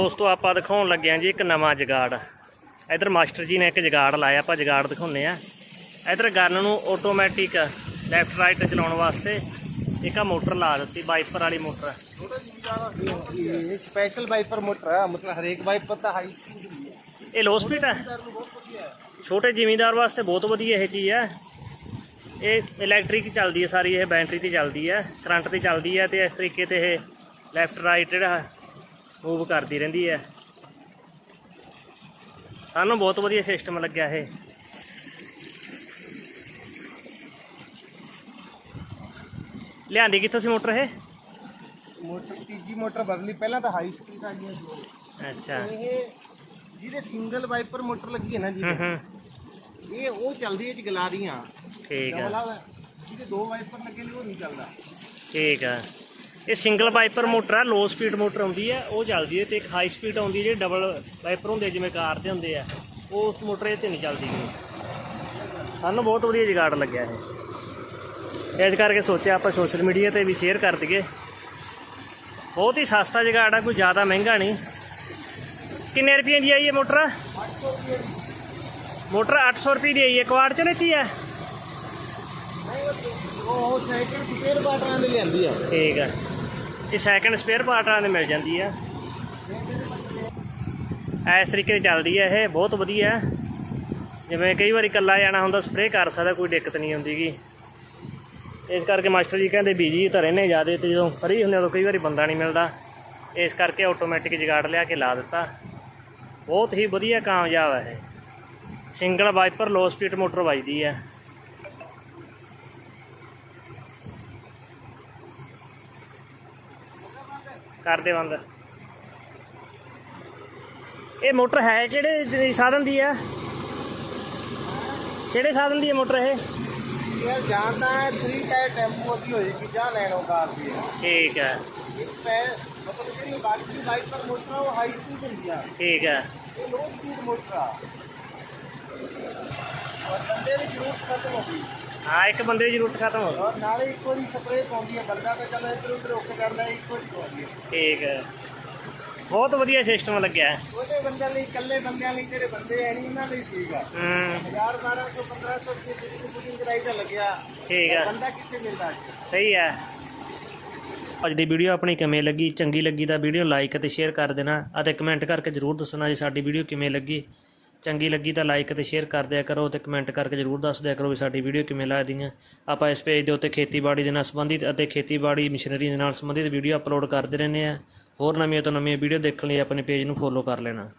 ਦੋਸਤੋ ਆਪਾਂ ਦਿਖਾਉਣ ਲੱਗੇ ਹਾਂ ਜੀ ਇੱਕ ਨਵਾਂ ਜਗਾੜ। ਇਧਰ ਮਾਸਟਰ ਜੀ ਨੇ ਇੱਕ ਜਗਾੜ ਲਾਇਆ ਆਪਾਂ ਜਗਾੜ ਦਿਖਾਉਨੇ ਆ ਇਧਰ ਗਨ ਨੂੰ ਆਟੋਮੈਟਿਕ ਲੈਫਟ ਰਾਈਟ ਚਲਾਉਣ ਵਾਸਤੇ ਇੱਕ ਆ ਮੋਟਰ ਲਾ ਦਿੱਤੀ ਵਾਈਪਰ ਵਾਲੀ ਮੋਟਰ। ਇਹ ਸਪੈਸ਼ਲ ਵਾਈਪਰ ਮੋਟਰ ਹੈ ਮਤਲਬ ਹਰੇਕ ਵਾਈਪਰ ਤਾਂ ਹਾਈ ਇਹ ਲੋ ਸਪੀਡ ਹੈ। ਛੋਟੇ ਜ਼ਿਮੀਂਦਾਰ ਵਾਸਤੇ ਬਹੁਤ ਵਧੀਆ ਇਹ ਚੀਜ਼ ਹੈ। ਇਹ ਇਲੈਕਟ੍ਰਿਕ ਚੱਲਦੀ ਹੈ ਸਾਰੀ ਇਹ ਬੈਟਰੀ ਤੇ ਚੱਲਦੀ ਹੈ ਕਰੰਟ ਤੇ ਚੱਲਦੀ ਹੈ ਤੇ ਇਸ ਤਰੀਕੇ ਤੇ ਇਹ ਲੈਫਟ ਰਾਈਟ ਜਿਹੜਾ ਮੂਵ ਕਰਦੀ ਰਹਿੰਦੀ ਹੈ ਸਾਨੂੰ ਬਹੁਤ ਵਧੀਆ ਸਿਸਟਮ ਲੱਗਿਆ ਇਹ। ਲਿਆਂਦੀ ਕਿੱਥੋਂ ਸੀ ਮੋਟਰ ਇਹ? ਮੋਟਰ ਤੀਜੀ ਮੋਟਰ ਬਦਲੀ ਪਹਿਲਾਂ ਤਾਂ ਹਾਈ ਸਪੀਡ ਆ ਗਈ ਅੱਛਾ। ਇਹ ਜਿਹਦੇ ਸਿੰਗਲ ਵਾਈਪਰ ਮੋਟਰ ਲੱਗੀ ਹੈ ਨਾ ਜੀ ਹੂੰ ਹੂੰ। ਇਹ ਉਹ ਚੱਲਦੀ ਹੈ ਜੀ ਗਲਾਰੀਆਂ। ਠੀਕ ਹੈ ਜਿਹਦੇ ਦੋ ਵਾਈਪਰ ਲੱਗੇ ਨੇ ਉਹ ਨਹੀਂ ਚੱਲਦਾ। ਠੀਕ ਆ। ਇਹ ਸਿੰਗਲ ਵਾਈਪਰ ਮੋਟਰ ਆ ਲੋ ਸਪੀਡ ਮੋਟਰ ਆਉਂਦੀ ਹੈ ਉਹ ਚੱਲਦੀ ਹੈ ਤੇ ਇੱਕ ਹਾਈ ਸਪੀਡ ਆਉਂਦੀ ਹੈ ਜਿਹੜੀ ਡਬਲ ਵਾਈਪਰ ਹੁੰਦੇ ਜਿਵੇਂ ਕਾਰ ਤੇ ਹੁੰਦੇ ਆ ਉਹ ਉਸ ਮੋਟਰ ਇਹ ਤੇ ਨਹੀਂ ਚੱਲਦੀ। ਸਾਨੂੰ ਬਹੁਤ ਵਧੀਆ ਜੁਗਾੜ ਲੱਗਿਆ ਇਹ। ਇਸ ਕਰਕੇ ਸੋਚਿਆ ਆਪਾਂ ਸੋਸ਼ਲ ਮੀਡੀਆ ਤੇ ਵੀ ਸ਼ੇਅਰ ਕਰ ਦਈਏ। ਬਹੁਤ ਹੀ ਸਸਤਾ ਜੁਗਾੜ ਆ ਕੋਈ ਜ਼ਿਆਦਾ ਮਹਿੰਗਾ ਨਹੀਂ। ਕਿੰਨੇ ਰੁਪਏ ਦੀ ਆਈ ਇਹ ਮੋਟਰ? ਮੋਟਰ 800 ਰੁਪਏ ਦੀ ਆਈ ਹੈ ਕੁਆੜ ਚ ਲੈਤੀ ਹੈ? ਉਹ ਸਾਈਕਲ ਸਪੇਅਰ ਪਾਰਟਾਂ ਦੇ ਲਿਆਂਦੀ ਹੈ ਠੀਕ ਹੈ ਇਹ ਸੈਕੰਡ ਸਪੇਅਰ ਪਾਰਟਾਂ ਦੇ ਮਿਲ ਜਾਂਦੀ ਆ। ਇਸ ਤਰੀਕੇ ਦੀ ਚੱਲਦੀ ਹੈ ਇਹ, ਬਹੁਤ ਵਧੀਆ। ਜਿਵੇਂ ਕਈ ਵਾਰੀ ਇਕੱਲਾ ਜਾਣਾ ਹੁੰਦਾ ਸਪਰੇਅ ਕਰ ਸਕਦਾ, ਕੋਈ ਦਿੱਕਤ ਨਹੀਂ ਹੁੰਦੀਗੀ। ਇਸ ਕਰਕੇ ਮਾਸਟਰ ਜੀ ਕਹਿੰਦੇ ਬੀਜੀ ਧਰੇ ਨੇ ਜ਼ਿਆਦੇ ਤੇ ਜਦੋਂ ਫਰੀ ਹੁੰਦੇ ਉਦੋਂ ਕਈ ਵਾਰੀ ਬੰਦਾ ਨਹੀਂ ਮਿਲਦਾ। ਇਸ ਕਰਕੇ ਆਟੋਮੈਟਿਕ ਜਗਾੜ ਲਿਆ ਕੇ ਲਾ ਦਿੱਤਾ। ਬਹੁਤ ਹੀ ਵਧੀਆ ਕਾਮਯਾਬ ਹੈ ਇਹ। Single wiper low speed motor ਵੱਜਦੀ ਹੈ ਕਰ ਦੇ ਬੰਦ। ਇਹ ਮੋਟਰ ਹੈ ਕਿਹੜੇ ਸਾਧਨ ਦੀ ਆ? ਕਿਹੜੇ ਸਾਧਨ ਦੀ ਹੈ ਮੋਟਰ ਇਹ? ਯਾਰ ਜਾਣਦਾ ਹੈ 3 ਟਾਇਰ ਟੈਂਪੋ ਦੀ ਹੋਏਗੀ ਜਾਂ ਲੈਣੋ ਕਾਰ ਦੀ ਹੈ ਠੀਕ ਹੈ। ਇੱਕ ਪੈ ਮਤਲਬ ਜਿਹੜੀ ਬਾਕੀ ਵਾਈਪਰ ਮੋਟਰ ਆ, ਉਹ ਹਾਈ ਸਪੀਡ ਹੁੰਦੀ ਆ ਠੀਕ ਹੈ। ਇਹ ਲੋ ਸਪੀਡ ਮੋਟਰ। ਆ ਔਰ ਬੰਦੇ ਦੀ ਜ਼ਰੂਰਤ ਖਤਮ ਹੋ ਗਈ ਹਾਂ ਇੱਕ ਬੰਦੇ ਦੀ ਜ਼ਰੂਰਤ ਖਤਮ ਹੋ ਗਈ। ਔਰ ਨਾਲੇ ਇੱਕ ਵਾਰੀ ਸਪਰੇਅ ਪਾਉਂਦੀ ਹੈ ਬੰਦਾ ਤਾਂ ਚੱਲ ਇੱਧਰ ਉੱਧਰ ਉੱਕ ਜਾਂਦਾ ਹੈ, ਇੱਕ ਵਾਰੀ ਪਾਉਂਦੀ ਹੈ ਠੀਕ ਹੈ। ਬਹੁਤ ਵਧੀਆ ਸਿਸਟਮ ਲੱਗਿਆ। ਹੈ। ਉਹਦੇ ਬੰਦਿਆਂ ਲਈ ਇਕੱਲੇ ਬੰਦਿਆਂ ਲਈ ਜਿਹੜੇ ਬੰਦੇ ਹੈ ਨਹੀਂ ਉਹਨਾਂ ਲਈ ਠੀਕ ਆ। ਹੂੰ। 1000 1200 1500 ਰੁਪਏ ਦੀ ਬੁਕਿੰਗ ਕਰਾਈ ਤਾਂ ਲੱਗਿਆ। ਠੀਕ ਹੈ ਬੰਦਾ ਕਿੱਥੇ ਮਿਲਦਾ ਅੱਜ? ਸਹੀ ਹੈ ਅੱਜ ਦੀ ਵੀਡੀਓ ਆਪਣੀ ਕਿਵੇਂ ਲੱਗੀ? ਚੰਗੀ ਲੱਗੀ ਤਾਂ ਵੀਡੀਓ ਲਾਈਕ ਅਤੇ ਸ਼ੇਅਰ ਕਰ ਦੇਣਾ ਅਤੇ ਕਮੈਂਟ ਕਰਕੇ ਜਰੂਰ ਦੱਸਣਾ ਜੇ ਸਾਡੀ ਵੀਡੀਓ ਕਿਵੇਂ ਲੱਗੀ। ਚੰਗੀ ਲੱਗੀ ਤਾਂ ਲਾਈਕ ਅਤੇ ਸ਼ੇਅਰ ਕਰ ਦਿਆ ਕਰੋ ਤੇ ਕਮੈਂਟ ਕਰਕੇ ਜਰੂਰ ਦੱਸ ਦਿਆ ਕਰੋ ਵੀ ਸਾਡੀ ਵੀਡੀਓ ਕਿਵੇਂ ਲੱਗਦੀ ਹੈ ਆਪਾਂ ਇਸ ਪੇਜ ਦੇ ਉੱਤੇ ਖੇਤੀਬਾੜੀ ਦੇ ਨਾਲ ਸੰਬੰਧਿਤ ਅਤੇ ਖੇਤੀਬਾੜੀ ਮਸ਼ੀਨਰੀ ਦੇ ਨਾਲ ਸੰਬੰਧਿਤ ਵੀਡੀਓ ਅਪਲੋਡ ਕਰਦੇ ਰਹਿੰਦੇ ਆ ਹੋਰ ਨਵੀਆਂ ਤੋਂ ਨਵੀਆਂ ਵੀਡੀਓ ਦੇਖਣ ਲਈ ਆਪਣੇ ਪੇਜ ਨੂੰ ਫੋਲੋ ਕਰ ਲੈਣਾ।